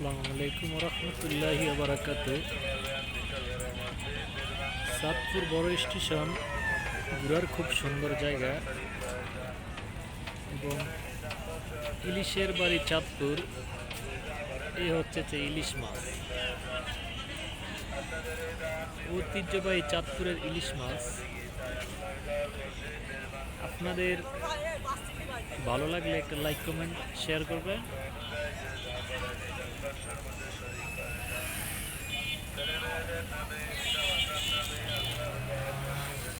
আলাইকুম রহমতুল্লাহি বারাকাত সাতপুর বড় স্টেশন, ঘুরার খুব সুন্দর জায়গা। এবং ইলিশের বাড়ি চাঁদপুর এই হচ্ছে যে ইলিশ মাছ। ঐতিহ্যবাহী চাঁদপুরের ইলিশ মাছ। আপনাদের ভালো লাগলে একটা লাইক, কমেন্ট, শেয়ার করবেন।